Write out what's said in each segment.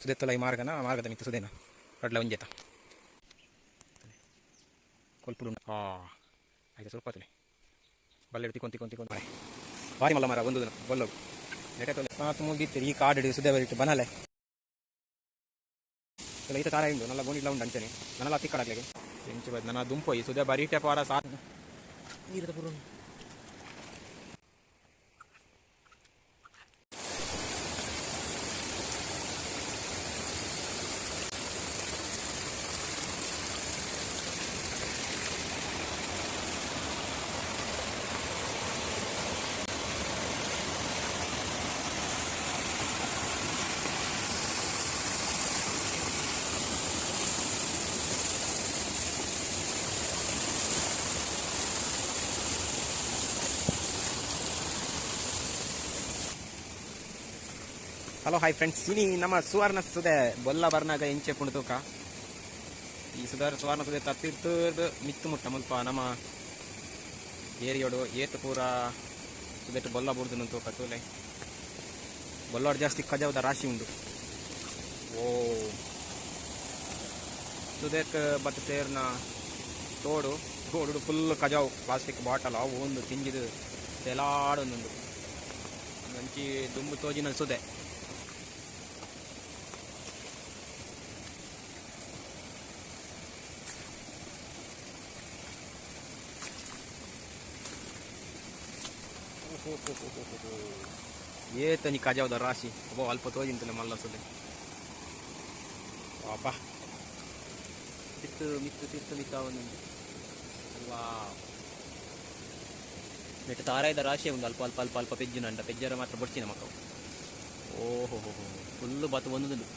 ಸುದೆತ್ತಲ ಈ ಮಾರ್ಗನ ಮಾರ್ಗದ ಮಿತ್ತು ಸುದೇನ ರಡ್ಲ ಒಂಜೇತ. ಕೊಲ್ಪುಡು. ಆ ಆಯ್ತು ಸ್ವಲ್ಪ ಹೊತ್ತಲೆ. ಬಲ್ಲೆಡು ತಿಕ್ಕೊಂಡು ತಿಕ್ಕೊಂಡು ತಿಕ್ಕೊಂಡು. ಮಾರೆ ಭಾರಿ ಮಲ್ಲ ಮರ ಒಂದು ದಿನ. ಬಲ್ಲೋಗು ಮಾತು ಮುಗಿತೀರಿ ಈ ಕಾಡು ಸುದೇ ಬರಿಟ್ಟು ಬನಲೆ. ಇಲ್ಲ ಈತ ತಾರ ಉಂಡು ನಲ್ಲ ಗೋಣಿಲ್ಲ ಉಂಡು ಅಂಚನೆ. ನನ್ನಲ್ಲ ತಿಕ್ಕಡಾಗ್ಲಿಗೆ ಎಂಚು ಬದ್ ನನ್ನ ದುಂಪೋಯಿ ಈ ಸುದೆ ಬರೀಟೆ ಪಾರ ಸಾ ನೀರದ ಹಲೋ ಹಾಯ್ ಫ್ರೆಂಡ್ಸ್ ಇನಿ ನಮ್ಮ ಸುವರ್ಣ ಸುದೆ, ಬೊಲ್ಲ ಬರ್ನಾಗ ಎಂಚೆ ಪುಣ್ತೂಕ ಈ ಸುಧಾರ ಸುವರ್ಣ ಸುದೆ ತತ್ತಿರ್ತದ ಮಿತ್ತು ಮುಟ್ಟ ಮುಲ್ಪ ನಮ್ಮ ಏರಿಯೋಡು ಏತು ಪೂರ ಸುದೆಟ್ಟು ಬೊಲ್ಲ ಬುಡ್ದು ತೂಕ ತೂಲೆ. ಬೊಲ್ಲಾಡು ಜಾಸ್ತಿ ಕಜಾವದ ರಾಶಿ ಉಂಡು. ಓ. ಸುದೇಕ್ ಬತ್ತ ಸೇರ್ನ ತೋಡು ತೋಡು ಫುಲ್ ಕಜಾವ್, ಪ್ಲಾಸ್ಟಿಕ್ ಬಾಟಲ್ ಅವು ಒಂದು ತಿಂಜಿದು ತೆಲಾಡೊಂದು ಮಂಚಿ ದುಂಬು ತೋಜಿನ ಸುದೆ. ಏತನಿ ಕಾಜಾವದ ರಾಶಿ ಒಬ್ಬ ಅಲ್ಪ ತೋಜಿಂತಲೆ ಮಲ್ಲ ಸುದೆ ಪಾಪ ತಿತ್ತು, ಮಿತ್ತು, ತಿತ್ತು, ಮಿತ್ತ ಒಂದೊಂದು ವಾ ನೆಟ್ಟು ತಾರಾಯ್ದ ರಾಶಿ ಒಂದು ಅಲ್ಪ ಅಲ್ಪ ಅಲ್ಪ ಅಲ್ಪ ಪೆಜ್ಜಿನ ಅಂಡ ಪೆಜ್ಜರ ಮಾತ್ರ ಬಡ್ಚಿನ ಮಕ್ಕಳು. ಓಹೋ ಹೋ ಹೋ ಫುಲ್ಲು ಬತ್ತು ಒಂದೊಂದು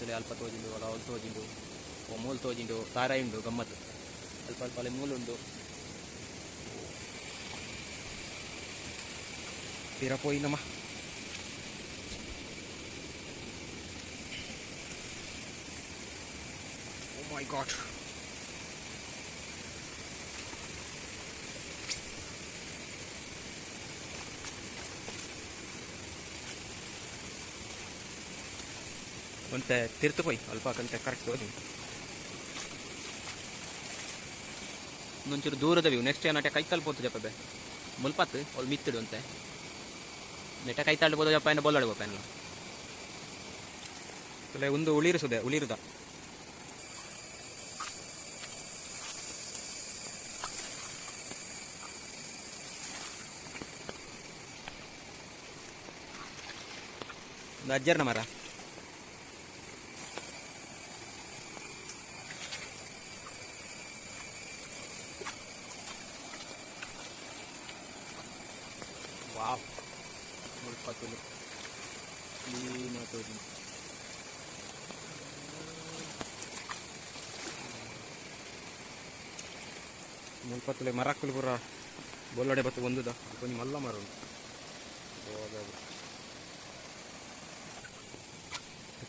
ತುಳೆ ಅಲ್ಪ ತೋಜಿಂಡು, ಅಲ್ಲ ಅವಳು ತೋಜಿಂಡು, ಓ ಮೂಲು ತೋಜಿಂಡು, ತಾರಾಯಿ ಉಂಡು, ಗಮ್ಮತ್ತು. ピラポイ生おマイガー ಅಂತ ತಿರ್ತುಕೊಯ್ ಅಲ್ಪ ಕಂತ ಕರೆಕ್ಟ್ ಓದಿ ಒಂಚೂರು ದೂರದ ವ್ಯೂ ನೆಕ್ಸ್ಟ್ ಏನಾಟ ಕೈ ತಲ್ಪೋತು ಜಪ್ಪೆ ಮುಲ್ಪತ್ತು ಅವ್ಳು ಮಿತ್ತಿಡು ಅಂತೆ ನೆಟ್ಟ ಕೈ ತಳ್ಳಿಬೋದು ಜಪ್ಪ ಏನು ಬೊಲ್ಲಾಡ್ಬೋದು ಪೆನ್ಲ ಅಲ್ಲೇ ಒಂದು ಉಳಿರಿಸುದೆ ಉಳಿರುದ. ಒಂದು ಅಜ್ಜರ್ನ ಮರ ವಾವ್ ಮುಳ್ಪತ್ತುಲು ಕ್ಲೀನ್ ಆತೋದು ಮುಳ್ಪತ್ತುಲೆ ಮರಕ್ಕಲು ಪೂರ ಬೊಲ್ಲಡೆ ಬತ್ತು ಒಂದುದ ಕೊಂಚ ಮಲ್ಲ ಮರ ಉಂಟು.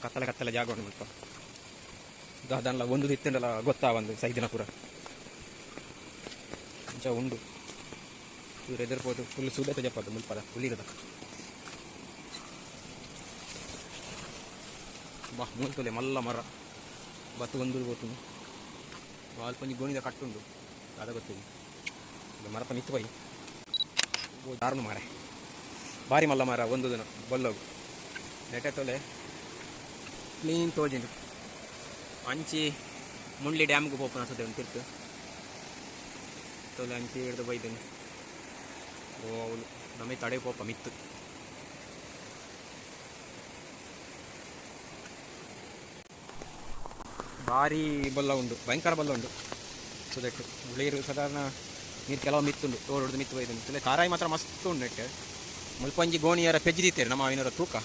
ಕತ್ತಲೆ ಕತ್ತಲೆ ಜಾಗ ಉಂಟು ಮುಲ್ಪ ಅದನ್ನೆಲ್ಲ ಒಂದು ಇತ್ತಂಡಲ್ಲ ಗೊತ್ತಾ ಒಂದು ಸೈದಿನ ಪೂರ? ಮುಂಚೆ ಉಂಡು. ಇವ್ರು ಎದುರ್ಬೋದು ಫುಲ್ ಸುಡತ ಜಪ್ಪದು ಮುಲ್ಪದ ಉಳಿರದ ಬಾ ಮುಲ್ತಲೆ ಮಲ್ಲ ಮರ. ಬತ್ತು ಒಂದು ಗೊತ್ತು ಅಲ್ಪಂಜಿ ಗೋಣಿದ ಕಟ್ಟುಂಡು. ಅದ ಗೊತ್ತಿದೆ ಅದು ಮರತ ನಿಂತು ಬೈ. ದಾರುಣ ಮಾರೆ. ಭಾರಿ ಮಲ್ಲ ಮಾರ, ಒಂದು ದಿನ. ಬಲ್ಲೋಗು. ನೆಟೆ ತೊಲೆ. ಕ್ಲೀನ್ ತೋಜಿನ ಅಂಚಿ ಮುಂಡ್ಲಿ ಡ್ಯಾಮ್ಗೆ ಹೋಗಿ ಅನ್ಸುತ್ತೆ ಒಂದು ತಿರ್ತು ತೊಲೆ ಅಂಚಿ ಹಿಡ್ದು ಬೈದೇನೆ. ಓ ಅವಳು ನಮಗೆ ತಡೆ ಪೋಪ ಮಿತ್ತು. ಭಾರಿ ಬಲ್ಲ ಉಂಡು. ಭಯಂಕರ ಬಲ್ಲ ಉಂಡು. ಸುದಕ್ಕೆ ಉಳಿರು ಸಾಧಾರಣ ನೀರು ಕೆಲವು ಮಿತ್ತುಂಡು ತೋರು ಹೊಡೆದು ಮಿತ್ತು ಬೈದು ಇಲ್ಲ ಕಾರಾಯಿ ಮಾತ್ರ ಮಸ್ತ್ ಉಂಡು ನೆಟ್ಟು. ಮುಲ್ಪಂಜಿ ಗೋಣಿಯರ ಪೆಜ್ಜಿ ದೀತೇರು, ನಮ್ಮ ಅವಿನವರ ತೂಕ.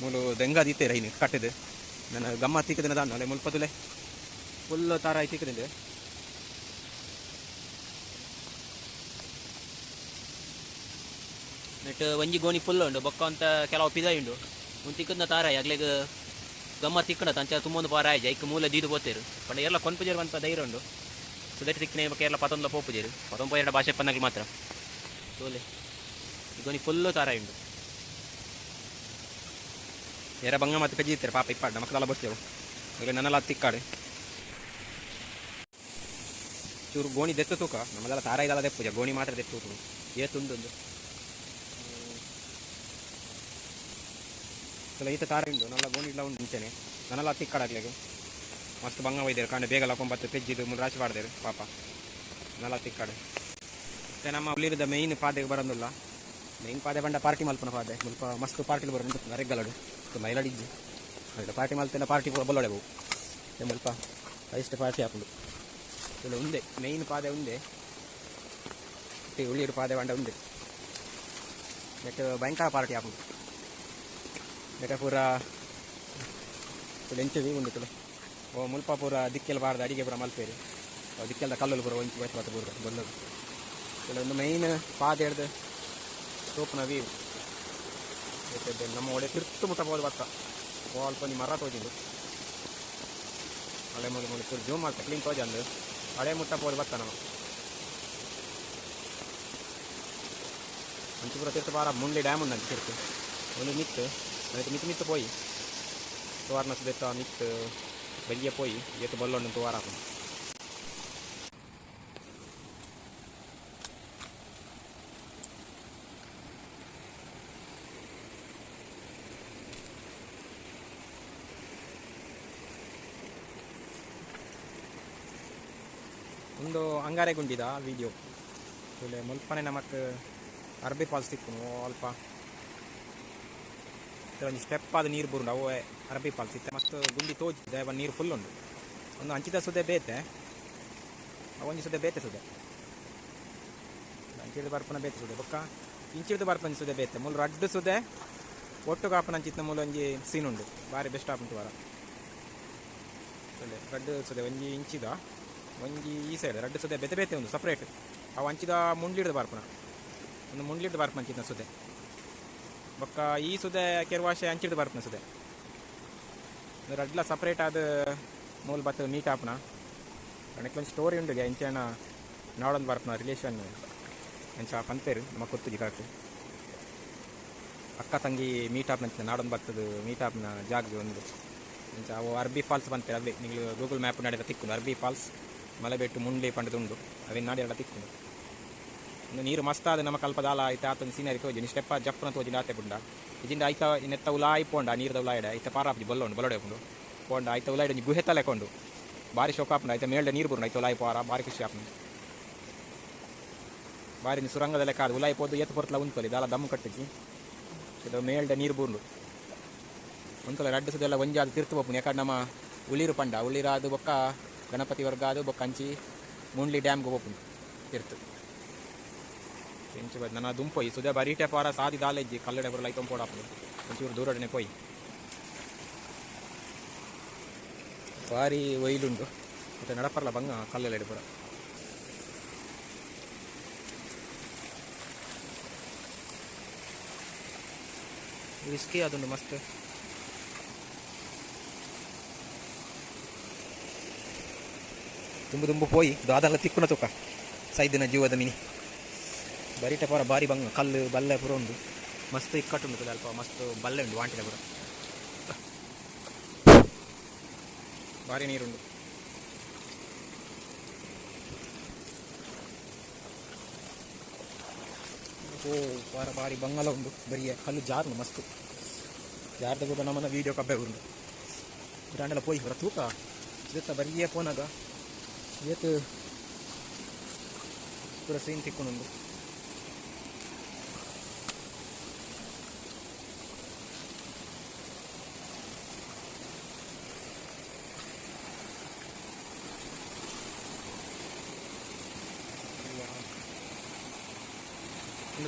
ಮೂಲು ದೆಂಗ ದೀತೇರು ಐನು ಕಟ್ಟಿದೆ. ನನ್ನ ಗಮ್ಮ ತಿಕ್ಕದಿನ ದಾನು ಅಲ್ಲೇ ಮುಲ್ಪದುಲೆ ಫುಲ್ ತಾರಾಯಿ ತೀಕದಿಂದ. ನೆಟ್ ಒಂಜಿ ಗೋಣಿ ಫುಲ್ ಉಂಡು ಬೊಕ್ಕ ಅಂತ ಕೆಲವು ಪಿದ ಉಂಡು ಒಂದು ತಿಕ್ಕದ ತಾರಾಯಿ ಆಗ್ಲೇಗ ಗಮ್ಮ ತಿಕ್ಕಡ ತಂಚ ತುಂಬೊಂದು ಪಾರ ಆಯ್ಜ. ಐಕ್ ಮೂಲ ದೀದು ಬೋತೇರು ಪಂಡ ಎಲ್ಲ ಕೊನ್ಪುಜೇರು ಅಂತ ಧೈರ್ಯ ಉಂಡು. ಸುದಟ್ ತಿಕ್ಕನೆ ಬಕ್ಕ ಎಲ್ಲ ಪತೊಂದ ಪೋಪುಜೇರು. ಪತೊಂಪ ಎರಡು ಭಾಷೆ ಪನ್ನಗಳು ಮಾತ್ರ. ತೋಲೆ. ಗೋಣಿ ಫುಲ್ಲು ತಾರಾಯಿ ಉಂಡು. ಎರ ಬಂಗ ಮತ್ತೆ ಕಜ್ಜಿ ಇರ್ತಾರೆ ಪಾಪ ಇಪ್ಪಾಡ ಮಕ್ಕಳೆಲ್ಲ ಬರ್ತೇವೆ ಅದರಲ್ಲಿ ನನ್ನೆಲ್ಲ ತಿಕ್ಕಾಡೆ ಚೂರು ಗೋಣಿ ದೆತ್ತು ತೂಕ. ನಮ್ಮದೆಲ್ಲ ತಾರ ಇದೆಲ್ಲ ದೆಪ್ಪುಜ. ಗೋಣಿ ಮಾತ್ರ ದೆತ್ತು ತೂಕ ಏತುಂಡು ಈತ ತಾರ ಉಂಡು ಗೋಣಿ ಇಲ್ಲ ಉಂಡು ಮುಂಚೆನೆ ನನ್ನೆಲ್ಲ ತಿಕ್ಕಾಡಾಗ್ಲಿಗೆ ಮಸ್ತ್ ಬಂಗ ಒಯ್ದೇರು, ಕಂಡು ಬೇಗ ಲಕೊಂಬತ್ತು ತೆಜ್ಜಿದು ಮುನ್ ರಾಶಿ ಮಾಡ್ದೇರು, ಪಾಪ. ನಲ್ಲ ತಿಕ್ಕಾಡು ಮತ್ತೆ ನಮ್ಮ ಉಳಿದ ಮೇಯ್ನ್ ಪಾದೆಗೆ ಬರೋದಿಲ್ಲ. ಮೇಯ್ನ್ ಪಾದೆ ಬಂಡ ಪಾರ್ಟಿ ಮಲ್ಪನ ಪಾದೆ. ಮುಲ್ಪ ಮಸ್ತ್ ಪಾರ್ಟಿಲಿ ಬರೋದು ನರೆಗ್ಗಲಡು ಮೈಲಾಡಿಜ್ಜಿ ಅದು. ಪಾರ್ಟಿ ಮಲ್ತಿನ, ಪಾರ್ಟಿ ಬಲ್ಲೊಡೆ ಬೋವು ಮುಲ್ಪ ಐಸ್ಟ್ ಪಾರ್ಟಿ ಹಾಕೊಂಡು ಇಲ್ಲ ಉಂದೆ ಮೇಯ್ನ್ ಪಾದೆ ಉಂದೆ ಉಳಿಯರು ಪಾದೆ ಬಂಡ ಉಂದೆ ಮತ್ತೆ ಭಯಂಕರ ಪಾರ್ಟಿ ಹಾಕೊಂಡು ನೆಟ್ಟ ಪೂರ ಎಂಚದಿ ಉಂಡು ತುಳು ಓ ಮುಲ್ಪ ಪೂರ ದಿಕ್ಕೆಲ್ಲ ಬಾರ್ದು ಅಡಿಗೆ ಪೂರ ಮಲ್ಪೇರಿ. ದಿಕ್ಕೆಲ್ಲ ಕಲ್ಲಲ್ಲಿ ಪೂರ ಒಂಚು ವಯಸ್ಸು ಬರ್ತದೆ ಪೂರ ಬಲ್ಲದು. ಕೆಲವೊಂದು ಮೈನ್ ಪಾದ ಹಿಡ್ದು ಸೋಪ್ನ ಮತ್ತೆ ನಮ್ಮ ಒಡೆ ತಿರ್ತು ಮುಟ್ಟ ಬೋದು ಭತ್ತ. ಸ್ವಲ್ಪ ನೀ ಮರ ತೋಜಿದ್ದು ಹಳೆ ಮುಳಿ ಮುಳಿ ಚೂರು ಜೂಮ್ ಮಾಡ್ತಾ ಕ್ಲೀನ್ ತೋಜಂದು. ಹಳೆ ಮುಟ್ಟ ಬೋದು ಭತ್ತ ನಾವು ಪೂರ ತಿರ್ತು ಬಾರ ಮುಂದೆ ಡ್ಯಾಮ್ ಉಂಡು ತಿರ್ತು. ಒಂದು ಮಿತ್ತು ಅದಕ್ಕೆ ಮಿತ್ತು ಮಿತ್ತು ಪೋಯಿ ತೋರ್ನ ಸುದೆತ್ತ ಮಿತ್ತು ಬೆಳಿಗ್ಗೆ ಪೋಯಿ ಎತ್ತು ಬಲ್ಲೊಂಡು ತೋರ ಹಾಕೊಂಡು ಒಂದು ಅಂಗಾರೆ ಗುಂಡಿದ ವಿಡಿಯೋ ಒಳ್ಳೆ ಮುಲ್ಪನೆ ನಮಕ್ ಅರ್ಬಿ ಫಾಲ್ಸ್ ತಿಕ್ಕು ಅಲ್ಪ ಒಂದು ಸ್ಟೆಪ್ ಆದ ನೀರು ಬರುಂಡು, ಅವು ಅರಬಿ ಪಾಲ್ಸ್ ಇತ್ತೆ. ಮಸ್ತ್ ಗುಂಡಿ ತೋಜಿದೆ ಒಂದು ನೀರು ಫುಲ್ ಉಂಡು ಒಂದು ಅಂಚಿದ ಸುದೆ ಬೇತೆ. ಒಂಜಿ ಸುದೆ ಬೇತೆ ಸುದೆ ಅಂಚಿಡ್ದು ಬರ್ಪನ ಬೇತೆ ಸುದೆ ಬೊಕ್ಕ? ಇಂಚಿಡ್ದು ಬರ್ಪನ ಸುದೆ ಬೇತೆ. ಮೂಲ ರಡ್ಡು ಸುದೆ ಒಟ್ಟು ಕಾಪನ ಅಂಚಿತ ಮೂಲ ಒಂಜಿ ಸೀನ್ ಉಂಡು ಭಾರಿ ಬೆಸ್ಟ್ ಆಪುಂಟು ವಾರ. ರಡ್ಡು ಸುದೆ ಒಂಜಿ ಇಂಚಿದ, ಒಂಜಿ ಈ ಸೈಡ್ ರಡ್ಡು ಸುದೆ ಬೆತೆ, ಬೇತೆ ಒಂದು ಸಪ್ರೇಟ್ ಅವು ಅಂಚಿದ ಮುಂಡ್ಲಿಡ್ದು ಬರ್ಪನ ಒಂದು ಮುಂಡ್ಲಿಡ್ದು ಬರ್ಪನ ಅಂಚಿತ್ನ ಸುದೆ ಬೊಕ್ಕ ಈ ಸುದೆ ಕೆರ್ವಾಶೆ ಅಂಚಿಡ್ದು ಬರ್ಪನ ಸುದೆ ರಡ್ಲ ಸಪ್ರೇಟ್ ಆದ ಮೂಲ ಮೀಟ್ ಆಪುನ ಒಂದು ಸ್ಟೋರಿ ಉಂಡುಗೆ ಎಂಚನ ನಾಡೊಂದು ಬರ್ಪನ ರಿಲೇಷನ್ ಎಂಚ ಪಂತೇರು ನಮ್ಮ ಕೊತ್ತುಜಿ ಕಾಕು ಅಕ್ಕ ತಂಗಿ ಮೀಟ್ ಆಪ್ ನಂತ ನಾಡೊಂದು ಬರ್ತದ ಮೀಟ್ ಆಪ್ನ ಜಾಗ ಒಂದು. ಎಂಚ ಅವು ಅರ್ಬಿ ಫಾಲ್ಸ್ ಬಂತಾರೆ ಅವೇ ನೀವು ಗೂಗಲ್ ಮ್ಯಾಪ್ ನಡೆದ ತಿಕ್ಕೊಂಡು, ಅರ್ಬಿ ಫಾಲ್ಸ್, ಮಲೆಬೆಟ್ಟು ಮುಂಡೆ ಪಂಡದುಂಡು ಅವೇನು ನಾಡಿ ಎಲ್ಲ ತಿಕ್ಕೊಂಡು. ನೀರು ಮಸ್ತಾದ ನಮ್ಮ ಕಲ್ಪದಾಲ ಐತ ಆತನ ಸೀನರಿ ತೋಜಿ ಸ್ಟೆಪ್ಪ ಜಪ್ಪನ ತೋಜಿ ಆತೆ ಬುಂಡ ಇಜಿಂದ ಆಯ್ತ ನೆತ್ತ ಉಲಾಯಿ ಪೋಂಡ ನೀರದ ಉಲಾಯಿಡ ಐತ ಪಾರಾಪಿ ಬಲ್ಲೊಂಡು ಬಲೋಡೆ ಪುಂಡು ಪೋಂಡ ಐತ ಉಲಾಯಿಡ ಒಂಜಿ ಗುಹೆ ತಲೆಕೊಂಡು ಬಾರಿ ಶೋಕಾಪುಂಡು ಐತ ಮೇಲ್ಡೆ ನೀರು ಬುರುಂಡು ಐತ ಉಲಾಯಿ ಪಾರ ಬಾರಿ ಖುಷಿ ಆಪುಂಡು ಬಾರಿ ಸುರಂಗದ ಲೆಕ್ಕ ಅದು ಉಲಾಯಿ ಪೋದು ಎತ್ತು ಪೊರ್ತಲ ಉಂತಲಿ ದಾಲ ದಮ್ಮು ಕಟ್ಟಿಜಿ ಇದು ಮೇಲ್ಡೆ ನೀರು ಬುರುಂಡು ಉಂತಲ ರಡ್ಡು ಒಂಜಾದ ತಿರ್ತು ಬಪ್ಪುನು ಯಾಕಂದ್ರೆ ನಮ್ಮ ಉಳಿರು ಪಂಡ ಉಳಿರಾದು ಬೊಕ್ಕ ಗಣಪತಿ ವರ್ಗ ಅದು ಬೊಕ್ಕ ಅಂಚಿ ಮುಂಡ್ಲಿ ಡ್ಯಾಮ್ಗೆ ಹೋಗ್ಪುಂಡು ತಿರ್ತು ಎಂಚು ಬದ್ ನನ್ನ ದುಂಪೊಯ್ ಸುದೆ ಬರೀಟೆ ಪಾರ ಸಾದಿ ದಾಲೆಜ್ಜಿ ಕಲ್ಲಡೆ ಬರಲ್ಲ ಐತಂ ಪೋಡಾಪುಡು ಒಂಚೂರು ದೂರಡನೆ ಪೋಯ್ ಭಾರಿ ಒಯ್ಲುಂಡು ಮತ್ತೆ ನಡಪರ್ಲ ಬಂಗ ಕಲ್ಲೆಡೆ ಪುರ ರಿಸ್ಕಿ ಅದೊಂದು ಮಸ್ತ್ ತುಂಬು ತುಂಬು ಪೋಯಿ ದಾದಲ್ಲ ತಿಕ್ಕುನ ತುಕ ಸೈದಿನ ಜೀವದ ಮಿನಿ ಬರಿಟ ಪೂರ ಬಾರಿ ಬಂಗ, ಕಲ್ಲು, ಬಲ್ಲೆ ಪೂರ ಉಂಡು ಮಸ್ತ್ ಇಕ್ಕಟ್ಟುಂಡು ಅಲ್ಪ, ಮಸ್ತ್ ಬಲ್ಲೆ ಉಂಡು ವಾಂಟಿದೆ ಪುರ. ಭಾರಿ ನೀರುಂಡು ಓ ವಾರ ಬಾರಿ ಬಂಗಲ ಉಂಡು ಬರಿಯ ಕಲ್ಲು ಜಾರ್ನು ಮಸ್ತ್. ಜಾರ್ದ ಕೂಡ ನಮ್ಮನ್ನ ವೀಡಿಯೋ ಕಬ್ಬೆ ಉಂಡು ಬ್ರಾಂಡೆಲ್ಲ ಪೋಯಿ ಬರ ತೂಕ. ಇದತ್ತ ಬರಿಯ ಪೋನಾಗ. ಏತು ಪೂರ ಸೀನ್ ತಿಕ್ಕೊಂಡು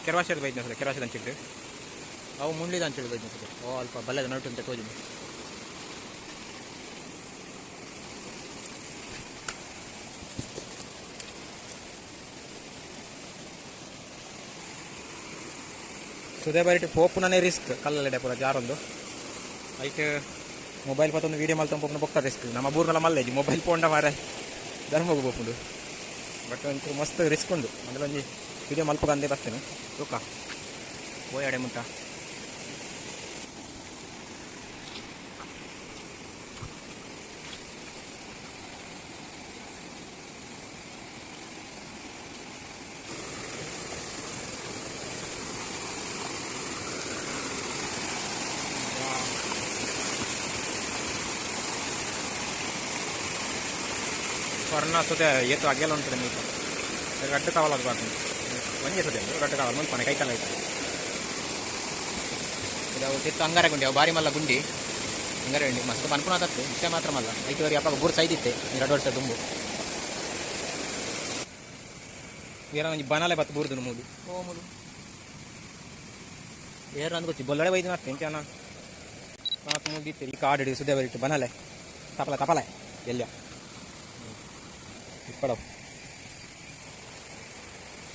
ಒಂದು ಕೆರವಾಶದ ಬೈದ್ನ ಸಲ ಕೆರವಾಶದ ಹಂಚಿಟ್ಟು ಅವು ಮುಂಡ್ಲಿದ ಹಂಚಿಟ್ಟು ಬೈದ್ ಸಲ ಓ, ಅಲ್ಪ ಬಲ್ಲದ ನಟು ಅಂತ ತೋಜಿ ಸುದೇ ಬರಿಟ್ ಪೋಪುನೇ ರಿಸ್ಕ್ ಕಲ್ಲಲ್ಲೆಡೆ ಪೂರ ಜಾರೊಂದು ಐಟ್ ಮೊಬೈಲ್ ಪತ್ತೊಂದು ವೀಡಿಯೋ ಮಲ್ತ ಪೋಪುನ ಬೊಕ್ಕ ರಿಸ್ಕ್. ನಮ್ಮ ಬೂರ್ನಲ್ಲ ಮಲ್ಲೇಜಿ ಮೊಬೈಲ್ ಪೋಂಡ ಮಾರೆ. ಧರ್ಮಗು ಪೋಪುಂಡು ಬಟ್ ಒಂಚೂರು ಮಸ್ತ್ ರಿಸ್ಕ್ ಉಂಡು. ಅಂದ್ರೆ ಒಂಜಿ ವಿಡಿಯೋ ಮಲ್ಪಗಂದೇ ಬರ್ತೇನೆ. ತೂಕ. ಓಯಾಡೆ ಮುಟ್ಟ. ಸ್ವರ್ಣ ಸುದೇ ಏತು ಅಗೆಲ್ಲ ಉಂಟು ನೀವು. ಗಡ್ಡು ಕಾವಲಾಗಬಾರ್ದು ಒಂದೇ ಸುದೆ ಗಡ್ಡು ಕಾವಲ್ಲ ಮುಂದೆ ಪನೆ ಕೈಕಾಲ ಆಯ್ತು ಇದು ಅವು ತಿತ್ತು ಅಂಗಾರ ಗುಂಡಿ ಅವು ಬಾರಿ ಮಲ್ಲ ಗುಂಡಿ ಅಂಗಾರ ಗುಂಡಿ ಮಸ್ತ್ ಅನ್ಕೊಳತತ್ತು ಇಷ್ಟೇ ಮಾತ್ರ ಮಲ್ಲ ಐದುವರೆ ಅಪ್ಪ ಬೂರು ಸೈದಿತ್ತೆ ಎರಡು ವರ್ಷ ದುಂಬು ಏನ ಒಂಜಿ ಬನಾಲೆ ಬತ್ತು ಬೂರ್ದು ಮೂಲು ಓ ಮೂಲು ಏರು ಅಂದ್ ಗೊತ್ತಿ ಬೊಲ್ಲಡೆ ಬೈದು ಮತ್ತೆ ಎಂಚನ ಮಾತು ಮುಗಿತ್ತು ಈ ಕಾಡು ಸುದ್ದಿ ಬರಿಟ್ಟು ಬನಾಲೆ ತಪಲ ತಪಲೆ ಎಲ್ಲ ಇಪ್ಪಡವು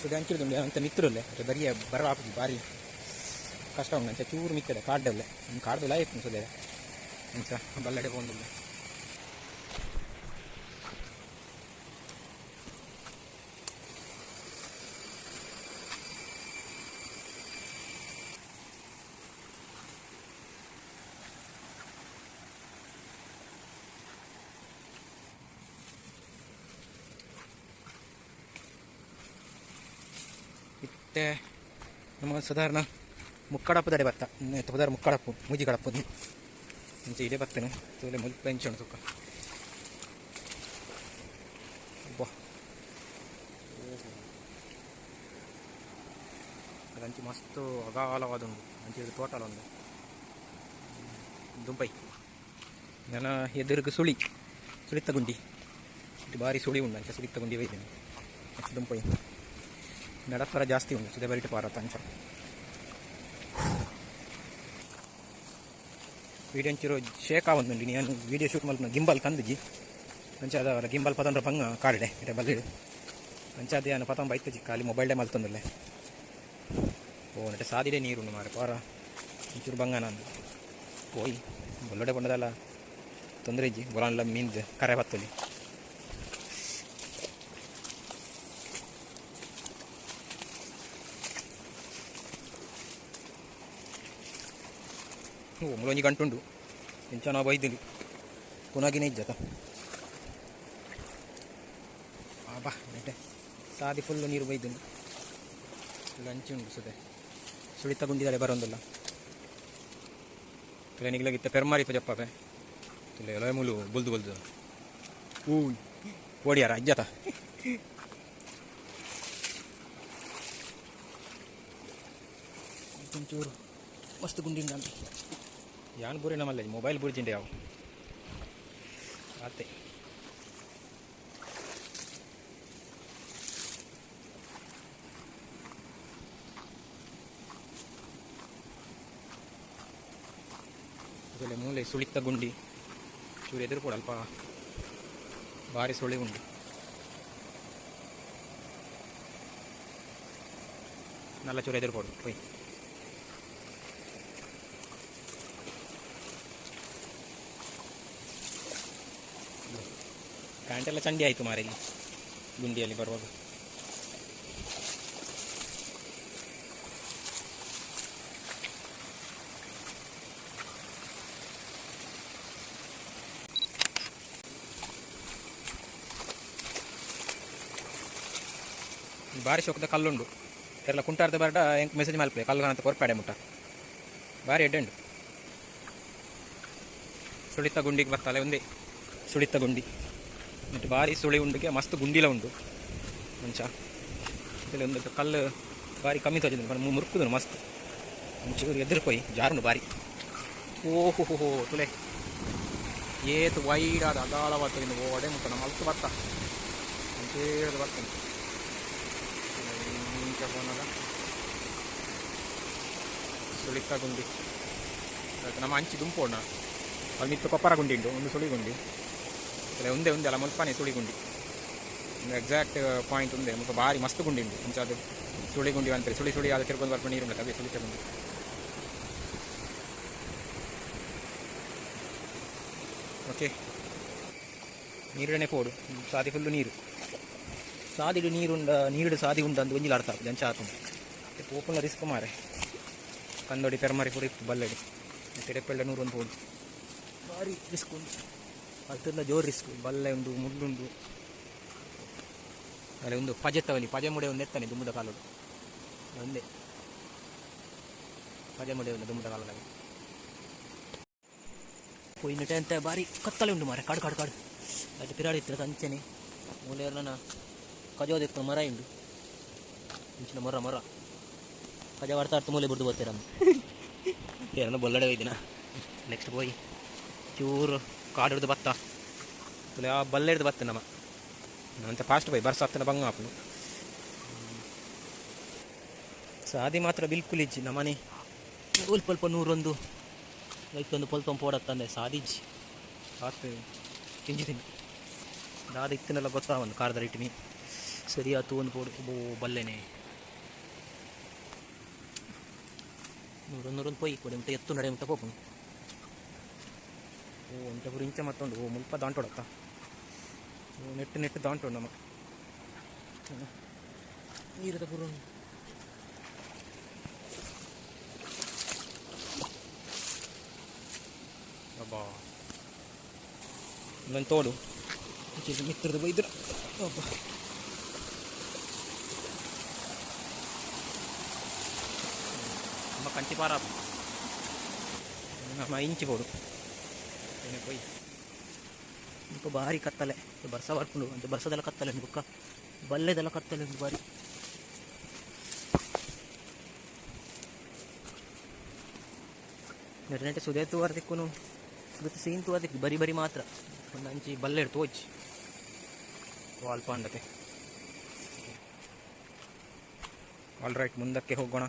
ಸುದ್ದಿ ಹಂಚಿಡ್ದು ಅಂತ ಮಿತ್ರಲ್ಲೇ ಬರೀ ಬರ ಹಾಕಿ ಭಾರಿ ಕಷ್ಟ ಉಂಟು ಅಂಚ ಚೂರು ಮಿಕ್ಕಡೆ ಕಾಡ್ಡಲ್ಲೇ ನಿಮ್ಮ ಕಾಡ್ದು ಲಾಯ್ತು ಸುದ್ದಿ ಮತ್ತೆ ನಮ್ಮ ಸಾಧಾರಣ ಮುಕ್ಕಡಪ್ಪದಡೆ ಬತ್ತ ತುಪದಾರ ಮುಕ್ಕಡಪ್ಪು ಮುಜಿ ಕಡಪ್ಪದು ಮುಂಚೆ ಇದೇ ಬತ್ತೇನು ತೋಲೆ ಮುಲ್ಪ ಹೆಂಚಣ ಸುಕ್ಕ. ಅಬ್ಬಾ ಅದಂಚಿ ಮಸ್ತ್ ಅಗಾಲವಾದ ಉಂಟು ಅಂಚೆ ಇದು ಟೋಟಲ್ ಒಂದು. ದುಂಪೈ ನನ್ನ ಎದುರಿಗೆ ಸುಳಿ, ಸುಳಿತ ಗುಂಡಿ. ಇದು ಭಾರಿ ಸುಳಿ ಉಂಡು ಅಂಚೆ ಸುಳಿತ ಗುಂಡಿ ಒಯ್ದೇನೆ ಅಚ್ಚ ನಡಪರ ಜಾಸ್ತಿ ಉಂಟು ಸುದೆ ಬರಿಟ್ಟು ತಂಚ ಅಂಚ ವೀಡಿಯೋ ಅಂಚಿರೋ ಶೇಕ ಒಂದು ನಾನು ವೀಡಿಯೋ ಶೂಟ್ ಮಲ್ಪನ ಗಿಂಬಲ್ ಕಂದಿಜಿ ಅಂಚ ಅವರ ಗಿಂಬಲ್ ಪತಂದ್ರ ಪಂಗ ಕಾಡಿಡೆ ಇದೆ ಬಲ್ಲಿ. ಅಂಚ ಏನು ಅನ್ನ ಪತಂಬ ಐತಜಿ, ಖಾಲಿ ಮೊಬೈಲ್ಡೆ ಮಲ್ತಂದಲ್ಲೇ. ಓ, ನಟೆ ಸಾದಿಡೆ ನೀರು ಮಾರೆ ಪಾರ. ಒಂಚೂರು ಬಂಗ ನಾನು ಓಯ್, ಬೊಲ್ಲಡೆ ಬಂಡದಲ್ಲ. ತೊಂದರೆ ಇಜ್ಜಿ ಬೊಲಾನ್ಲ ಮೀನ್ ಕರೆ ಬತ್ತಲಿ ಓ ಮುಲೊಂಜಿ ಗಂಟುಂಡು. ಎಂಚನ ಬೈದಿಲಿ ಪುನಗಿನ ಇಜ್ಜತ. ಬಾ, ನೆಟ್ಟೆ. ಸಾದಿ ಫುಲ್ಲು ನೀರು ಬೈದಿನಿ. ಲಂಚ್ ಉಂಡು ಸುದೆ ಸುಳಿತ ಗುಂಡಿದಾಳೆ ಬರೋಂದಿಲ್ಲ. ತುಲೆ ನಿಗ್ಲಾಗಿತ್ತ. ಪೆರ್ಮಾರಿ ಪಜಪ್ಪವೆ ತುಲೆ ಎಲವೆ ಮುಲು ಬುಲ್ದು ಬುಲ್ದು. ಊ ಓಡಿಯಾರ ಅಜ್ಜತ ಒಂಚೂರು ಮಸ್ತ್ ಗುಂಡಿಂದ ಯಾನ್ ಬೂರಿ ನಮ್ಮಲ್ಲ? ಮೊಬೈಲ್ ಬುರ್ಜಿಂಡೆ ಯಾವ? ಆತೆ. ಇದರಲ್ಲಿ ಮೂಲೆ ಸುಳಿತ ಗುಂಡಿ, ಚೂರು ಎದುರು ಕೂಡ ಅಲ್ಪ ಭಾರಿ ಸುಳಿ ಉಂಡು ನಲ್ಲ ಚೂರು ಎದುರು ಕೊಡು, ಹೋಯ್. ಪ್ಯಾಂಟ್ ಎಲ್ಲ ಚಂಡಿ ಆಯಿತು ಮಾರಲ್ಲಿ ಗುಂಡಿಯಲ್ಲಿ ಬರುವಾಗ. ಭಾರಿ ಶೋಕದ ಕಲ್ಲುಂಡು. ಎಲ್ಲ ಕುಂಟಾರ್ದ ಬರಡ ಹೆಂಗೆ ಮೆಸೇಜ್ ಮಲ್ಪೆ ಕಲ್ಲುಗನಂತ ಕೊರ್ಪಾಡೆ ಮುಟ್ಟ. ಭಾರಿ ಎಡ್ಡೆಂಡು ಸುಳಿತ ಗುಂಡಿಗೆ ಬರ್ತಾಳೆ ಒಂದೇ. ಸುಳಿತ ಗುಂಡಿ. ಮತ್ತು ಭಾರಿ ಸುಳಿ ಉಂಡಿಗೆ ಮಸ್ತ್ ಗುಂಡಿಲ ಉಂಡು ಮುಂಚ ಇಲ್ಲಿ ಒಂದು ಕಲ್ಲು ಭಾರಿ ಕಮ್ಮಿ ತೋಜಿದ್ದು ಮುರುಕುದು ಮಸ್ತ್ ಮುಂಚೆ ಎದುರು ಪೋಯಿ ಜಾರುಂಡು ಭಾರಿ ಓಹೋ ಹೋ ಹೋ ತುಲೆ ಏತು ವೈಡಾದ ಅಗಾಳವಾದ ಇನ್ನು ಓಡೆ ಮುಟ್ಟ ನಮ್ಮ ಅಲ್ತು ಬರ್ತಾ ಅಂತೇಳಿ ಬರ್ತೇನೆ ಸುಳಿಕ ಗುಂಡಿ ನಮ್ಮ ಅಂಚಿ ದುಂಪೋಣ ಅಲ್ಲಿ ಇತ್ತು ಕೊಪ್ಪರ ಗುಂಡಿ ಉಂಟು ಒಂದು ಸುಳಿ ಗುಂಡಿ ಇಲ್ಲ ಒಂದೇ ಒಂದೇ ಅಲ್ಲ, ಮುಲ್ಪನೆ ಸುಳಿ ಗುಂಡಿ ಒಂದು ಎಕ್ಸಾಕ್ಟ್ ಪಾಯಿಂಟ್ ಒಂದೇ, ಮುಖ ಭಾರಿ ಮಸ್ತ್ ಗುಂಡಿ ಉಂಟು. ಮುಂಚೆ ಅದು ಸುಳಿ ಗುಂಡಿ ಅಂತಾರೆ ಸುಳಿ ಸುಳಿ ಅದು ತಿರ್ಕೊಂಡು ಬರ್ಕೊಂಡು ನೀರು ಉಂಟು ಅದೇ ಸುಳಿ ಗುಂಡಿ ಓಕೆ ನೀರುಡನೆ ಪೋಡು. ಸಾದಿ ಫುಲ್ಲು ನೀರು. ಸಾದಿಡು ನೀರುಂಡ, ನೀರುಡು ಸಾದಿ ಉಂಡ ಅಂತ ಒಂಜಿಲ ಅರ್ಥ ಜಂಚ ಆತು ಪೋಪುನ ರಿಸ್ಕ್ ಮಾರೆ. ಕಂದೊಡಿ, ಪೆರ್ಮಾರಿ ಪುರಿ ಬಲ್ಲಡಿ. ಮತ್ತೆ ಡೆಪ್ಪೆಲ್ಲ ನೂರು ಒಂದು ಪೋಡು. ಭಾರಿ ರಿಸ್ಕ್ ಉಂಟು. ಅದೆಲ್ಲ ಜೋರು ರಿಸ್ಕ್ ಬಲ್ಲೆ ಒಂದು ಮುಳ್ಳುಂಡು ಅಲ್ಲಿ ಒಂದು ಪಜೆತ್ತವಲಿ ಪಜೆ ಮುಡೆ ಒಂದು ಎತ್ತಾನೆ ದುಮ್ಮದ ಕಾಲೋಡು ಒಂದೇ. ಪಜೆ ಮುಡೆ ಒಂದು ದುಮ್ಮದ ಕಾಲದಾಗ ಕೊಯ್ನ ಟೆಂತ ಬಾರಿ ಕತ್ತಲೆ ಉಂಟು ಮಾರೆ ಕಾಡು ಕಾಡು ಕಾಡು. ಅದು ಪಿರಾಡಿ ಇತ್ತು ಅಂಚನೆ ಮೂಲೆಯರ್ನ ಕಜೋದಿತ್ತು ಮರ ಉಂಡು ಇಂಚಿನ ಮರ ಮರ. ಕಜ ವಾರ್ತಾ ಅರ್ಥ ಮೂಲೆ ಬಿಡ್ದು ಬರ್ತೀರ ಏನೋ ಬೊಲ್ಲಡೆ ಹೋಯ್ದಿನ ನೆಕ್ಸ್ಟ್ ಹೋಗಿ ಚೂರು ಕಾಡು ಹಿಡಿದು ಬತ್ತ? ತುಲೆ ಆ ಬಲ್ಲೆ ಹಿಡಿದು ಬತ್ತೆ ನಮ್ಮ ನಮಂತ ಫಾಸ್ಟ್ ಬೈ ಬರ್ಸ ಹತ್ತಿನ ಬಂಗ ಆಪನು ಸಾದಿ ಮಾತ್ರ ಬಿಲ್ಕುಲ್ ಇಜ್ಜಿ ನಮ್ಮನೆ ಸ್ವಲ್ಪ ಸ್ವಲ್ಪ ನೂರೊಂದು. ಐತೊಂದು ಪೊಲ್ಪ ಪೋಡತ್ತಂದೆ ಸಾದಿಜ್ಜಿ ಆತು ತಿಂಜಿ ತಿಂದು ದಾದ ಇತ್ತಿನೆಲ್ಲ ಒಂದು ಕಾರ್ದ ಇಟ್ಟಿನಿ. ಸರಿ ಆತು ಒಂದು ಪೋಡು. ಬಲ್ಲೆನೆ. ನೂರೊಂದು ನೂರೊಂದು ಪೋಯಿ, ಕೊಡಿ, ಮತ್ತೆ ಎತ್ತು ನಡೆ ಹೋಗ್ಬೋದು ಓ ಒಂಟ ಪುರಿ ಇಂಚ ಮತ್ತೊಂದು ಓ ಮುಲ್ಪ ದಾಂಟೋಡತ್ತ ಓ ನೆಟ್ಟು ನೆಟ್ಟು ದಾಂಟೋಡು ನಮ್ಮ ನೀರದ ಪುರು ಅಬ್ಬಾ ಇನ್ನೊಂದು ತೋಡು ಮಿತ್ರದ ಬೈದ್ರ ಅಬ್ಬಾ ನಮ್ಮ ಕಂಟಿ ಪಾರ ನಮ್ಮ ಇಂಚಿ ಬೋಡು ಬಾರಿ ಭಾರಿ ಕತ್ತಲೆ. ಬರ್ಸ ಮಾಡ್ಕೊಂಡು ಅಂತ ಬರ್ಸದೆಲ್ಲ ಕತ್ತಲೆ ಬುಕ್ಕ ಬಲ್ಲೆದೆಲ್ಲ ಕತ್ತಲೆ ಉಂಟು ಭಾರಿ ನೆರನೆಂಟೆ ಸುದೇ ತೂವರ್ದಿಕ್ಕೂ ಗೊತ್ತು ಸೀನ್ ತೂವರ್ದಿಕ್ಕು ಬರಿ ಬರಿ ಮಾತ್ರ. ಒಂದು ಅಂಚಿ ಬಲ್ಲೆ ಇಡ್ತು ಹೋಚ್ ವಾಲ್ಪ ಅಂಡತೆ ಆಲ್ ರೈಟ್ ಮುಂದಕ್ಕೆ ಹೋಗೋಣ.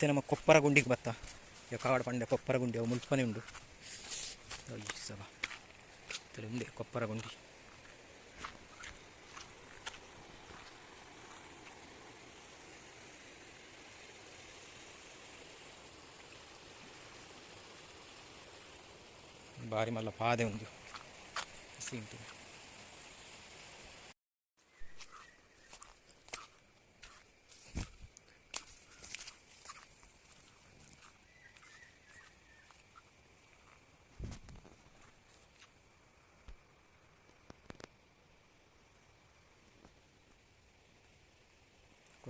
ಮತ್ತೆ ನಮ್ಮ ಕೊಪ್ಪರ ಗುಂಡಿಗೆ ಬತ್ತ. ಈಗ ಕಾವಾಡ ಪಂಡೆ ಕೊಪ್ಪರ ಗುಂಡಿ ಅವು ಮುಲ್ಪನೆ ಉಂಡು. ಅಯ್ಯೋ ಸಭ ತಲೆ ಉಂಡೆ ಕೊಪ್ಪರ ಗುಂಡಿ ಭಾರಿ ಮಲ್ಲ ಪಾದೆ ಉಂಟು. ಹಸಿ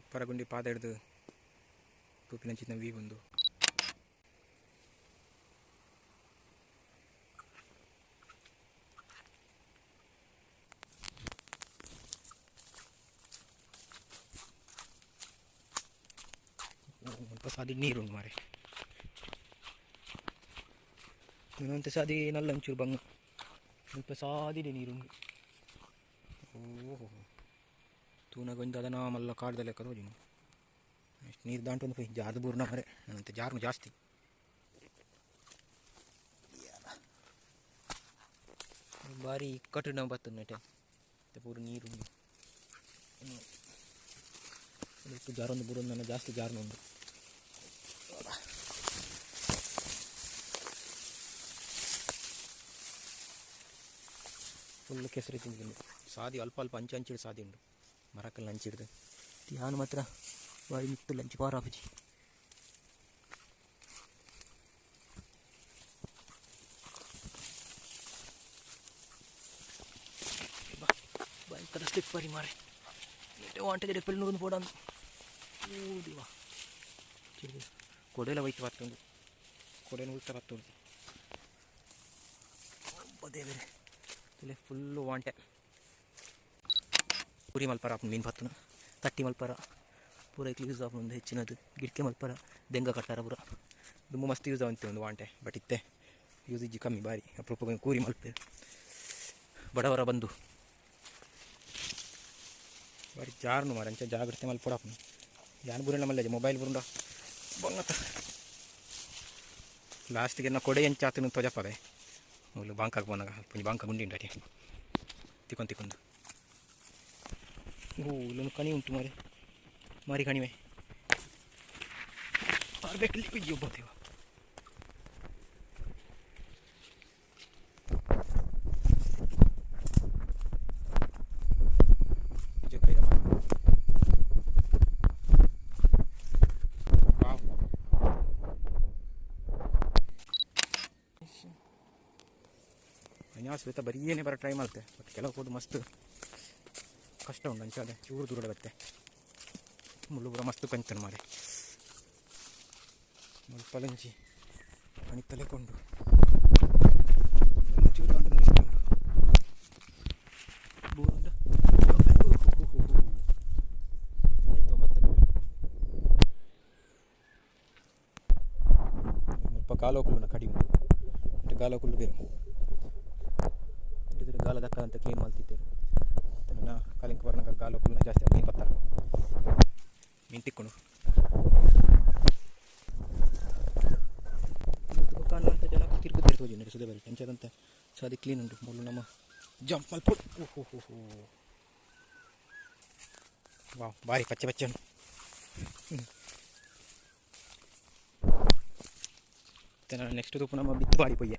ಉಂಟು ಕೊಪ್ಪರ ಗುಂಡಿ ಪಾದ ಹಿಡಿದು ತೂಪಿನಂಚಿನ ವಿ ಒಂದು ಸ್ವಲ್ಪ ಸಾದಿ ನೀರುಂಡು ಮಾರೆ ಇನ್ನೊಂದು ಸಾದಿ ನಲ್ಲ ಒಂಚೂರು ಬಂಗ. ಸ್ವಲ್ಪ ಸಾದಿದೆ ನೀರುಂಡು ಓಹೋ. ತೂನಗೊಂದು ಅದನ್ನ ಮಲ್ಲ ಕಾಡ್ದಲ್ಲೇ ಕರೋಜಿನು ಎಷ್ಟು ನೀರು ದಾಂಟೊಂದು ಹೋಯ್ ಜಾರ್ದು ಬೂರ್ನ ಮರೆ. ನಂತೆ ಜಾರ್ನು ಜಾಸ್ತಿ. ಬಾರಿ ಇಕ್ಕಟ್ಟು ನಾವು ಬರ್ತದೆ ನೆಟೆ ಪೂರ ನೀರು ಇಟ್ಟು ಜಾರೊಂದು ಬೂರೊಂದು ನನ್ನ ಜಾಸ್ತಿ ಜಾರ್ನು ಉಂಟು. ಫುಲ್ ಕೆಸರಿ ತಿಂದು ಸಾದಿ ಅಲ್ಪ ಅಲ್ಪ ಅಂಚೆ ಅಂಚಿಡು ಸಾದಿ ಉಂಟು ಮರಕಲ್ಲಿ ಹಂಚಿಡ್ದು ಯಾನು ಮಾತ್ರ ಬಾರಿ ಮಿತ್ತು ಲಂಚ್ ಪಾರಾಪಜಿ ಭಯಂಕರ ಸ್ಲಿಪ್ಪರಿ ಮಾರೆ ವಾಂಟೆಗೆ ಡೆಪ್ಪಲ್ಲಿ ನೂರು ಪೋಡ ಊದಿವಾ ಕೊಡೆಲ್ಲ ವೈಟ್ ಬರ್ತುಂಡು ಕೊಡೆನ ಉಲ್ಟ ಬರ್ತುಂಡು ಒಬ್ಬದೇ ಬೇರೆ ಇಲ್ಲಿ ಫುಲ್ಲು ವಾಂಟೆ ಪುರಿ ಮಲ್ಪರ ಆಪುಂಡು ಮೀನು ಬತ್ತುನ ತಟ್ಟಿ ಮಲ್ಪರ. ಪೂರ ಯೂಸ್ ಆಪುಂಡು ಹೆಚ್ಚಿನದು. ಗಿಡಕೆ ಮಲ್ಪರ. ದೆಂಗ ಕಟ್ಟಾರ ಪೂರ. ತುಂಬ ಮಸ್ತ್ ಯೂಸ್ ಆವಂತೆ ಒಂದು ವಾಂಟೆ. ಬಟ್ ಇತ್ತೆ. ಯೂಸ್ ಇಜ್ಜಿ ಕಮ್ಮಿ ಬಾರಿ. ಅಪರೂಪ ಕೂರಿ ಮಲ್ಪೆ. ಬಡವರ ಬಂದು. ಬಾರಿ ಜಾರ್ನು ಮಾರ ಅಂಚ ಜಾಗ್ರತೆ ಮಲ್ಪಡಾಪುಂಡು ಯಾನ್ ಬುರುಂಡ ಮಲ್ಲೆ ಮೊಬೈಲ್ ಬುರುಂಡ. ಬಂಗತ ಲಾಸ್ಟಿಗೆ ನಾ ಕೊಡೆ ಎಂಚ ಆತನು ತೊಜಪ್ಪದೆ ಮುಲು ಬಾಂಕಾಗ ಬಂದಾಗ. ಪುಂಜಿ ಬಾಂಕ ಗುಂಡಿ ತಿಕ್ಕೊಂಡು. ಓ ಇಲ್ಲೊಂದು ಕಣಿ ಉಂಟು ಮಾರೆ ಮಾರಿ ಕಣಿವೆ ಬರ್ಬೇಕಲ್ಲಿ ಬಿಜ್ಜಿ ಒಬ್ಬತ್ತೀವ ಅನ್ಯಾಸ ಬರೀ ಏನೇ ಬರೋ ಟ್ರೈ ಮಾಡ್ತೆ ಬಟ್ ಕೆಲವು ಫುಡ್ ಮಸ್ತ್ ಕಷ್ಟ ಉಂಡು ಅಂಚೆ ಅದೇ. ಚೂರು ದೂರ ಬತ್ತೆ ಮುಳ್ಳು ಪೂರ ಮಸ್ತ್ ಪಂಚನ್ ಮಾರೆ. ಮುಲ್ಪಲಂಚಿ ಪಣಿತಲೆ ಕೊಂಡು. ಚೂರು ತಂಡು ನಿಲ್ಲಿಸ್ಕೊಂಡು ಬೂಂಡ. ಆಯ್ತು ಮತ್ತೆ ಮುಲ್ಪ ಗಾಲೋಕುಲು ಕಡಿ ಉಂಟು. ಮತ್ತೆ ಗಾಲೋಕುಲು ಬೇರೆ. ಇದ್ರ ಗಾಲ ದಕ್ಕದಂತ ಕ್ಲೀನ್ ಮಾಡ್ತಿದ್ದೇವೆ ಕಾಲಿಂಕ ಬರ್ನಾಗ ಗಾಲೋಕುಲ್ನ ಜಾಸ್ತಿ ಮೀನು ಪತ್ತಾರ ಮೀನು ತಿಕ್ಕೊಂಡು ಕಾಣುವಂಥ ಜನ ತಿರುಗುತ್ತಾರೆ ತೋಜಿ ನಡೆಸೋದೇ ಬರೀ ಸೊ ಕ್ಲೀನ್ ಉಂಟು. ಮೊದಲು ನಮ್ಮ ಜಂಪ್ ಮಲ್ಪ ಓಹೋ ಹೋ ಹೋ ವಾವ್, ಭಾರಿ ಪಚ್ಚೆ ಪಚ್ಚೆ ಹಣ್ಣು ನೆಕ್ಸ್ಟ್ ತೂಪು ನಮ್ಮ ಬಿತ್ತುವಾಡಿ ಪೊಯ್ಯೆ.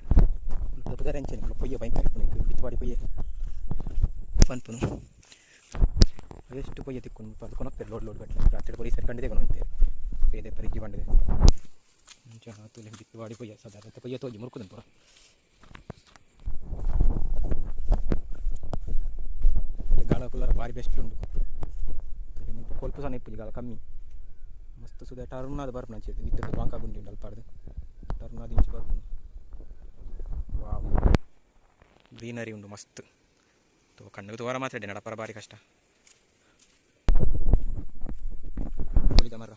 ಪೊಯ್ಯ, ಭಯಂಕರ ಬಿತ್ತುವಾಡಿ ಪೊಯ್ಯೆ. ಪನ್ಪುನು ಅದೆಷ್ಟು ಪೊಯ್ಯ ತಿಕ್ಕೊಂಡು ಅದು ಕೊನಕ್ತಾರೆ ಲೋಡ್ ಲೋಡ್ ಗಟ್ಟಲೆ ರಾತ್ರಿ ಪೊಲೀಸ್ ಕಂಡಿದೆ ಕೊನಂತೆ ಪೇದೆ ಪರಿಗಿ ಬಂಡಿದೆ ಮುಂಚೆ ಹಾತು ಬಿತ್ತುವಾಡಿ ಪೊಯ್ಯ ಸದಾ ಪೊಯ್ಯ ತೋಜಿ ಮುರುಕುದನ್ ಪುರ ಮತ್ತೆ ಗಾಳ ಕುಲ್ಲರ ಭಾರಿ ಬೆಸ್ಟ್ ಉಂಟು ಮತ್ತೆ ಮುಲ್ಪ ಕೊಲ್ಪ ಸಹ ಇಪ್ಪುಜಿ ಗಾಳ ಕಮ್ಮಿ ಮಸ್ತ್ ಸುದ ಟರ್ನಾದ ಬರ್ಪು ನಂಚೆ ವಿದ್ಯುತ್ ಬಾಂಕ ಗುಂಡಿ ಉಂಟು ಅಲ್ಪಾಡ್ದು ಟರ್ನಾದ ಇಂಚು ಬರ್ಪು ವಾವ್ ಗ್ರೀನರಿ ಉಂಟು ಮಸ್ತ್ ತೋ ಕಣ್ಣಿಗೆ ತೋರ ಮಾತ್ರ ನಡಪರ ಭಾರಿ ಕಷ್ಟ ಉಳಿದ ಮರ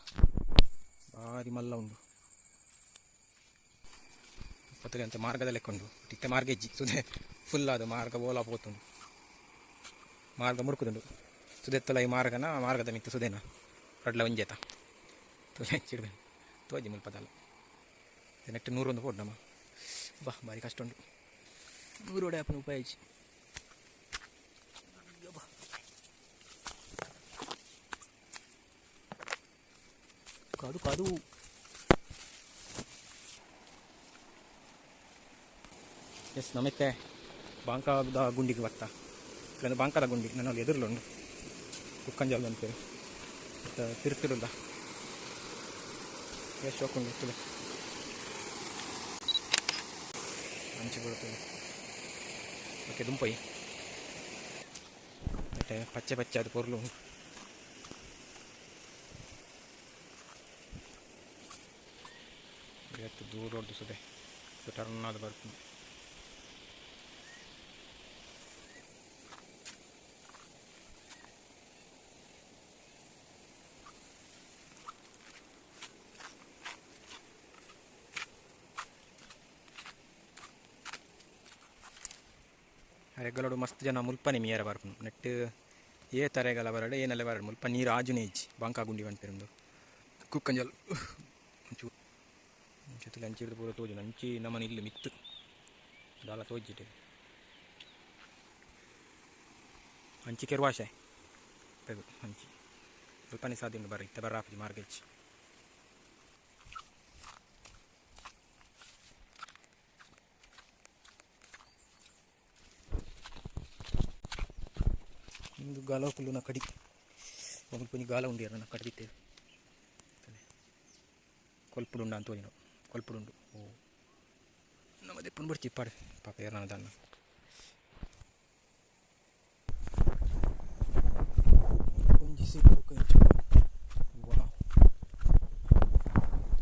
ಭಾರಿ ಮಲ್ಲ ಉಂಡು ಇಪ್ಪತ್ತಗೆ ಅಂತ ಮಾರ್ಗದ ಲೆಕ್ಕ ಉಂಟು ಇತ್ತೆ ಮಾರ್ಗ ಇಜ್ಜಿ ಸುದೆ ಫುಲ್ ಅದು ಮಾರ್ಗ ಓಲಾ ಪೋತುಂಡು ಮಾರ್ಗ ಮುರುಕುದುಂಡು ಸುದೆತ್ತಲ ಈ ಮಾರ್ಗನ ಮಾರ್ಗದ ಮಿತ್ತು ಸುದೇನ. ರಡ್ಲ ಒಂಜೇತ. ತುಲೆ ಚಿಡ್ಬೆ ತೋಜಿ ಮುಲ್ಪದಲ್ಲ ನೆಕ್ಸ್ಟ್ ನೂರೊಂದು ಫೋಡ್ ನಮ್ಮ ಬಾ, ಭಾರಿ ಕಷ್ಟ ಉಂಟು. ನೂರು ಒಡೆ ಉಪಾಯಿಸಿ ಕಾದು ಕಾದು. ಎಸ್, ನಮಿತೆ. ಬಾಂಕಾದ ಗುಂಡಿಗೆ ಬರ್ತಾ. ಇಲ್ಲಾಂದ್ರೆ ಬಾಂಕದ ಗುಂಡಿ, ನನ್ನಲ್ಲಿ ಎದುರು ಉಂಡು ಅಂತೇಳಿ ಮತ್ತು ತಿರುತಿರುಲ್ಲ ಎಷ್ಟು ಹೋಗ್ಕೊಂಡು ಇರ್ತದೆ ಹಂಚಿ ಬೀಳುತ್ತದೆ ಓಕೆ, ದುಂಪೈ. ಮತ್ತೆ ಪಚ್ಚೆ ಪಚ್ಚೆ ಅದು ಪೊರ್ಲು. ಇವತ್ತು ದೂರ ಹೊಡ್ದಿಸದೆ ಟರ್ನ್ ಅದು ಬರ್ತದೆ. ಅರೆಗಲಡು ಮಸ್ತ್ ಜನ ಮುಲ್ಪನೆ ಮೀಯರ ಬರ್ಪುನು. ನೆಟ್ ಏ ತರೆಗಲ ಬರಡೆ ಏನೆಲ್ಲ ಬರಡು. ಮುಲ್ಪ ನೀರು ಆಜುನೇಜ್ ಬಾಂಕಾ ಗುಂಡಿ ಬಂದ್ಪೆರುಂದು ಕುಕ್ಕಂಜಲ್. ಒಂಚೂ ಜೊತೆಲಿ ಹಂಚಿ ಹಿಡಿದು ಪೂರ ತೋಜು ಹಂಚಿ ನಮ್ಮನೆ ಇಲ್ಲಿ ಮಿತ್ತು ದಾಲ ತೋಜಿಟ್ಟೆ ಹಂಚಿ ಕೆರ್ವಾಶೆ ಪೆಗು ಹಂಚಿ ಸ್ವಲ್ಪನೇ ಸಾಧ್ಯ ಉಂಟು ಬರ್ರಿ ಇತ್ತ ಬರ್ರ ಹಾಪಿ ಮಾರ್ಗೆಚ್ಚಿ ಇಂದು ಗಾಲ ಕುಲ್ಲುನ ಕಡಿ ಒಂದು ಪುನಿ ಗಾಲ ಉಂಡಿ ಅದನ್ನು ಕಡಿದಿತ್ತೇವೆ ಕೊಲ್ಪುಡುಂಡ ಅಂತ ಹೋಗಿ ನಾವು ಕೊಲ್ಪುಡುಂಡು ಓ. ನಮ್ಮ ದೆಪ್ಪನ್ ಬರ್ಚಿ ಪಾಡೆ. ಪಾಪ ಸಿಪ್ಪು ಕಂಚು ವಾವ್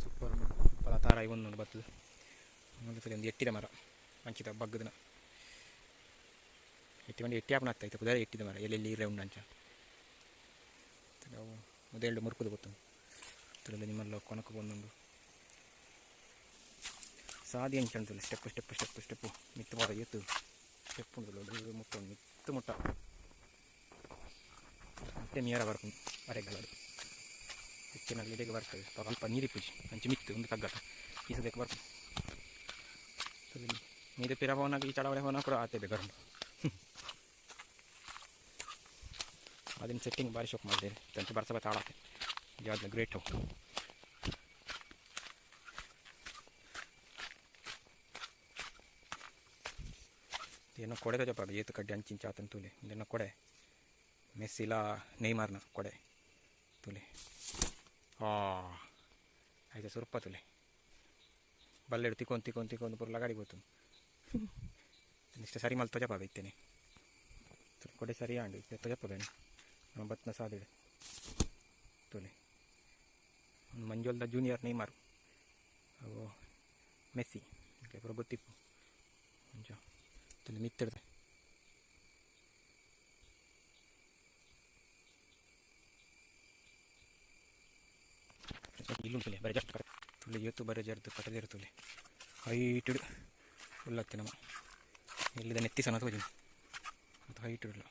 ಸೂಪರ್ ಸೂಪರ್ ತಾರಾಯಿ ಒಂದು ಬರ್ತದೆ ಒಂದು ಒಂದು ಎಟ್ಟಿದ ಮರ. ಮಂಚಿದ ಬಗ್ಗದನ. ಎಟ್ಟಿ ಮಂಡಿ ಎಟ್ಟಿ ಆಪನ ಆಗ್ತಾಯಿತ್ತು. ಕುದಾರ ಎಟ್ಟಿದ ಮರ. ಎಲ್ಲೆಲ್ಲಿ ಇರೇ ಉಂಡು ಅಂಚ. ಅವು. ಮೊದಲು ಮುರುಕುದು ಗೊತ್ತು ಅದರಲ್ಲಿ ನಿಮ್ಮಲ್ಲ ಕೊನಕ ಸಾದಿ ಅಂಚ ಅಂತಲ್ಲ ಸ್ಟೆಪ್ ಸ್ಟೆಪ್ ಸ್ಟೆಪ್ ಸ್ಟೆಪ್ಪು ಮಿತ್ತು ಬಾರ ಎತ್ತು ಸ್ಟೆಪ್ ಉಂಟು ಮುಟ್ಟ ಮಿತ್ತು ಮುಟ್ಟ ಮತ್ತೆ ಮೀರ ಬರ್ಕೊಂಡು ಅರೆಗಳದು ಹೆಚ್ಚಿನಲ್ಲಿ ಇದಕ್ಕೆ ಬರ್ತದೆ ಸ್ವಲ್ಪ ನೀರು ಪೂಜಿ ಹಂಚಿ ಮಿತ್ತು ಒಂದು ಕಗ್ಗಟ ಈಸದಕ್ಕೆ ಬರ್ಕೊಂಡು ನೀರು ಪಿರ ಹೋನಾಗ ಈ ಚಡವಳೆ ಹೋನ ಕೂಡ ಆತೇವೆ ಗರಂಡು ಅದನ್ನ ಸೆಟ್ಟಿಂಗ್ ಭಾರಿ ಶೋಕ್ ಮಾಡಿದೆ ತಂಚೆ ಬರ್ಸ ಬರ್ತಾ ಆಡತ್ತೆ ಯಾವ್ದು ಗ್ರೇಟ್ ಏನೋ ಕೊಡೆ ಜಪ್ಪ ಏತು ಕಡ್ಡಿ ಅಂಚಿಂಚ ಆತನ ತೂಲೆ. ಇದನ್ನು ಕೊಡೆ. ಮೆಸ್ಸಿಲ ನೈಮಾರ್ನ ಕೊಡೆ ತುಲೆ. ಆ ಆಯ್ತು ಸ್ವಲ್ಪ ತುಲೆ. ಬಲ್ಲೆಡು ತಿಕ್ಕೊಂಡು ತಿಕ್ಕೊಂಡು ತಿಕ್ಕೊಂಡು ಪುರ್ಲ ಗಾಡಿ ಗೊತ್ತು ಇಷ್ಟ ಸರಿ ಮಲ್ ತೊಜಪ ಬೈತೇನೆ ಕೊಡೆ ಸರಿ ಆಂಡು. ತೊಜಪ ಬೇಡ ನಮ್ಮ ಬತ್ನ ಸಾದಿಡೆ ತುಲೆ. ಮಂಜೋಲ್ದ ಜೂನಿಯರ್ ನೈಮಾರು ಅವು ಮೆಸ್ಸಿ. ಗೊತ್ತಿಪ್ಪು ಮುಂಚ ತಲೆ ಮಿತ್ತಿಡ್ದೆ ಇಲ್ಲುಂಟುಲೆ ಬರೀ ಜಸ್ಟ್ ತುಳಿ ಇವತ್ತು ಬರೀ ಜರ್ದು ಕಟ್ಟದಿರ್ತುಲೆ ಹೈಟ್ ಫುಲ್ ಹತ್ತಿ ನಮ್ಮ. ಇಲ್ಲಿದ ನೆತ್ತಿ ಸಣ್ಣ ತಗೋತೀನಿ ಮತ್ತು ಹೈಟ್ ಇಡಲ್ಲ.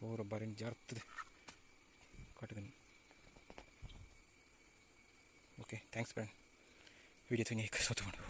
ಪೂರ ಬರೀ ಜರ್ತದೆ. ಕಟ್ಟಿದ್ದೀನಿ ಓಕೆ ಥ್ಯಾಂಕ್ಸ್ ಫ್ರೆಂಡ್ ವಿಡಿಯೋ ತುನಿ ಸೋತು ಮಾಡು